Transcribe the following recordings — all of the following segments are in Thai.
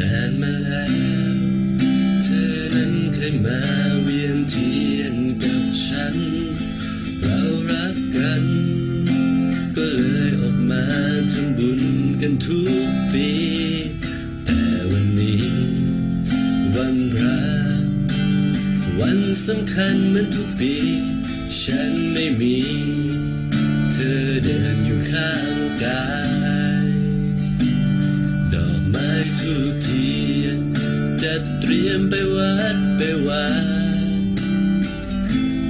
นานมาแล้วเธอนั้นเคยมาเวียนเทียนกับฉัน เรารักกัน ก็เลยออกมาทำบุญกันทุกปี แต่วันนี้ วันพระวันสำคัญเหมือนทุกปี ฉันไม่มี เธอเดินอยู่ข้างกาย ทูกเทียนจะเตรียมไปวัดไปวา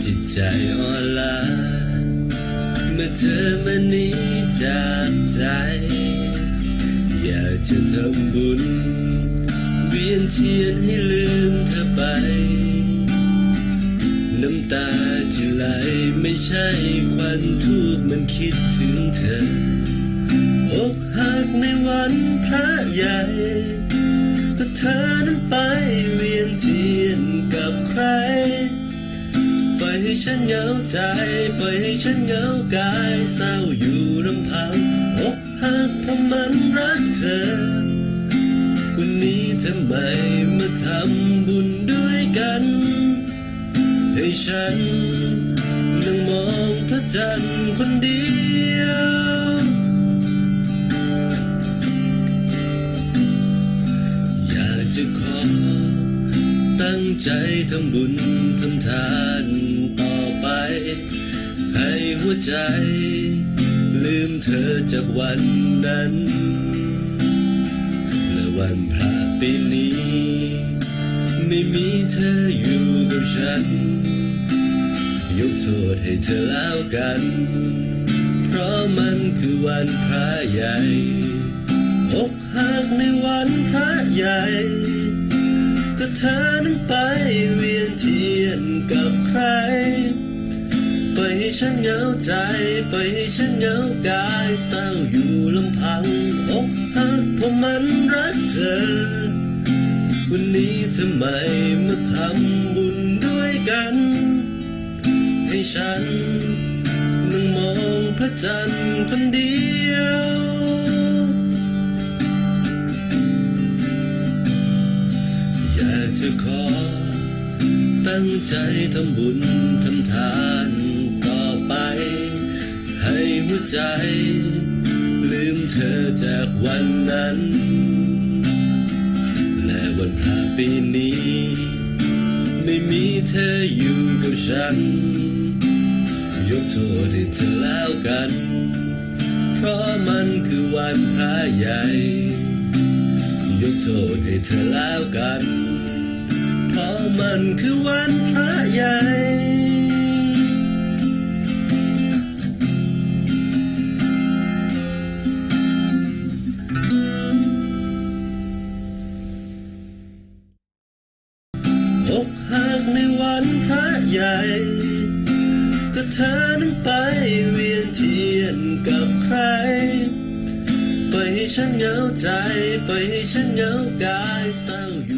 จิตใจอ่อนล้าเมื่อเธอมานี้จากใจ อยากจะทำบุญ เวียนเทียนให้ลืมเธอไป น้ำตาที่ไหลไม่ใช่ควันทูบมันคิดถึงเธออก กในวันพระใหญ่ก็เธอนั้นไปเวียนเทียนกับใครปล่อยให้ฉันเหงาใจปล่อยให้ฉันเหงากายเศร้าอยู่ลำพังอกหักเพราะมันรักเธอ วันนี้ทำไมมาทำบุญด้วยกัน ให้ฉันนั่งมองพระจันทร์คนเดียว จะขอตั้งใจทำบุญทำทานต่อไป ให้หัวใจ ลืมเธอจากวันนั้น และวันพระปีนี้ ไม่มีเธออยู่กับฉัน ยกโทษให้เธอแล้วกัน เพราะมันคือวันพระใหญ่อก ในวันพระใหญ่ ก็เธอนั้นไปเวียนเทียนกับใคร ไปให้ฉันเหงาใจ ไปให้ฉันเหงากายเศร้าอยู่ลำพังอกหักเพราะมันรักเธอ วันนี้ทำไมมาทำบุญด้วยกัน ให้ฉันนั่งมองพระจันทร์คนเดียว จะขอ ตั้งใจทำบุญทำทานต่อไป ให้หัวใจ ลืมเธอจากวันนั้น และวันพระปีนี้ ไม่มีเธออยู่กับฉัน ยกโทษให้เธอแล้วกัน เพราะมันคือวันพระใหญ่ ยกโทษให้เธอแล้วกัน เพราะมันคือวันพระใหญ่อกหักในวันพระใหญ่ ก็เธอนั้นไปเวียนเทียนกับใคร ฉันเหงาใจ ปล่อยให้ฉันเหงากายเศร้าอยู่